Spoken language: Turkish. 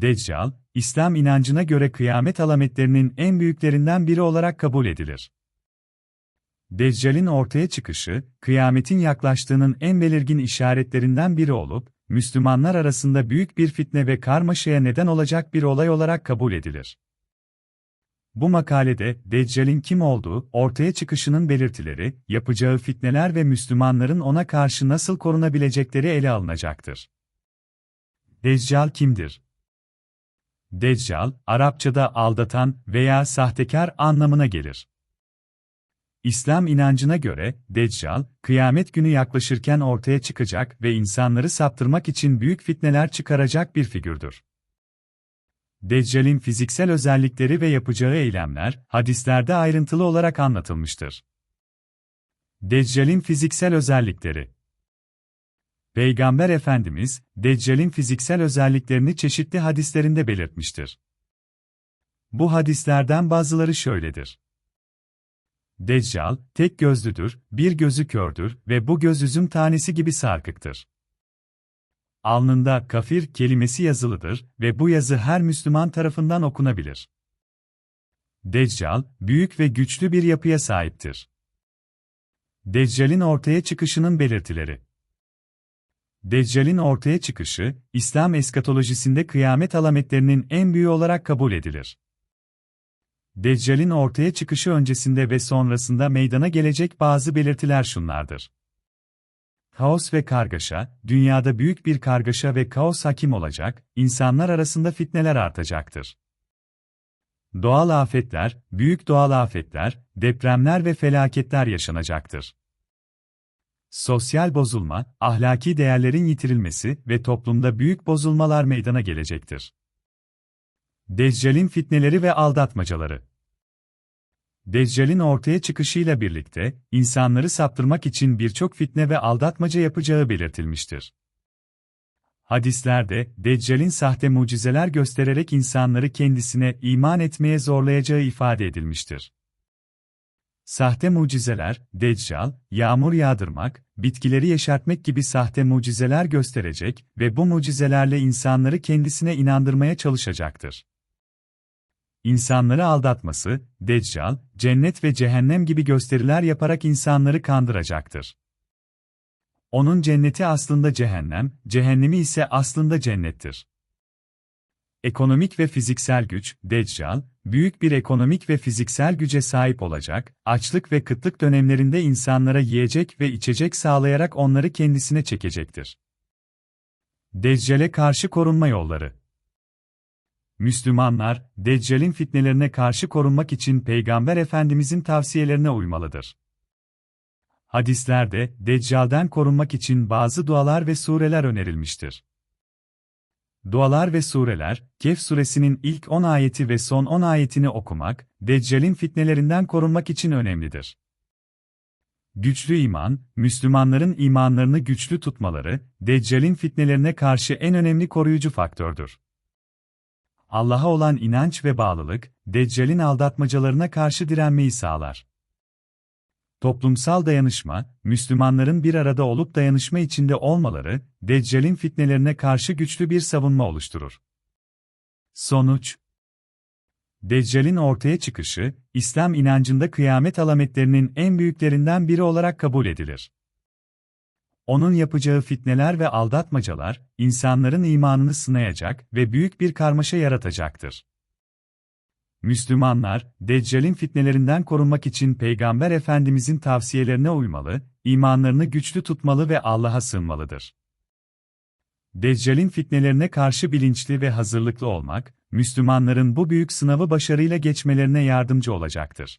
Deccal, İslam inancına göre kıyamet alametlerinin en büyüklerinden biri olarak kabul edilir. Deccal'in ortaya çıkışı, kıyametin yaklaştığının en belirgin işaretlerinden biri olup, Müslümanlar arasında büyük bir fitne ve karmaşaya neden olacak bir olay olarak kabul edilir. Bu makalede Deccal'in kim olduğu, ortaya çıkışının belirtileri, yapacağı fitneler ve Müslümanların ona karşı nasıl korunabilecekleri ele alınacaktır. Deccal kimdir? Deccal, Arapçada aldatan veya sahtekar anlamına gelir. İslam inancına göre, Deccal, kıyamet günü yaklaşırken ortaya çıkacak ve insanları saptırmak için büyük fitneler çıkaracak bir figürdür. Deccal'in fiziksel özellikleri ve yapacağı eylemler, hadislerde ayrıntılı olarak anlatılmıştır. Deccal'in fiziksel özellikleri Peygamber Efendimiz, Deccal'in fiziksel özelliklerini çeşitli hadislerinde belirtmiştir. Bu hadislerden bazıları şöyledir. Deccal, tek gözlüdür, bir gözü kördür ve bu göz üzüm tanesi gibi sarkıktır. Alnında kafir kelimesi yazılıdır ve bu yazı her Müslüman tarafından okunabilir. Deccal, büyük ve güçlü bir yapıya sahiptir. Deccal'in ortaya çıkışının belirtileri Deccal'in ortaya çıkışı, İslam eskatolojisinde kıyamet alametlerinin en büyüğü olarak kabul edilir. Deccal'in ortaya çıkışı öncesinde ve sonrasında meydana gelecek bazı belirtiler şunlardır. Kaos ve kargaşa, dünyada büyük bir kargaşa ve kaos hakim olacak, insanlar arasında fitneler artacaktır. Doğal afetler, büyük doğal afetler, depremler ve felaketler yaşanacaktır. Sosyal bozulma, ahlaki değerlerin yitirilmesi ve toplumda büyük bozulmalar meydana gelecektir. Deccal'in fitneleri ve aldatmacaları Deccal'in ortaya çıkışıyla birlikte, insanları saptırmak için birçok fitne ve aldatmaca yapacağı belirtilmiştir. Hadislerde, Deccal'in sahte mucizeler göstererek insanları kendisine iman etmeye zorlayacağı ifade edilmiştir. Sahte mucizeler, Deccal, yağmur yağdırmak, bitkileri yeşertmek gibi sahte mucizeler gösterecek ve bu mucizelerle insanları kendisine inandırmaya çalışacaktır. İnsanları aldatması, Deccal, cennet ve cehennem gibi gösteriler yaparak insanları kandıracaktır. Onun cenneti aslında cehennem, cehennemi ise aslında cennettir. Ekonomik ve fiziksel güç, Deccal, büyük bir ekonomik ve fiziksel güce sahip olacak, açlık ve kıtlık dönemlerinde insanlara yiyecek ve içecek sağlayarak onları kendisine çekecektir. Deccal'e karşı korunma yolları Müslümanlar, Deccal'in fitnelerine karşı korunmak için Peygamber Efendimizin tavsiyelerine uymalıdır. Hadislerde, Deccal'den korunmak için bazı dualar ve sureler önerilmiştir. Dualar ve sureler, Kehf suresinin ilk 10 ayeti ve son 10 ayetini okumak, Deccal'in fitnelerinden korunmak için önemlidir. Güçlü iman, Müslümanların imanlarını güçlü tutmaları, Deccal'in fitnelerine karşı en önemli koruyucu faktördür. Allah'a olan inanç ve bağlılık, Deccal'in aldatmacalarına karşı direnmeyi sağlar. Toplumsal dayanışma, Müslümanların bir arada olup dayanışma içinde olmaları, Deccal'in fitnelerine karşı güçlü bir savunma oluşturur. Sonuç Deccal'in ortaya çıkışı, İslam inancında kıyamet alametlerinin en büyüklerinden biri olarak kabul edilir. Onun yapacağı fitneler ve aldatmacalar, insanların imanını sınayacak ve büyük bir karmaşa yaratacaktır. Müslümanlar, Deccal'in fitnelerinden korunmak için Peygamber Efendimizin tavsiyelerine uymalı, imanlarını güçlü tutmalı ve Allah'a sığınmalıdır. Deccal'in fitnelerine karşı bilinçli ve hazırlıklı olmak, Müslümanların bu büyük sınavı başarıyla geçmelerine yardımcı olacaktır.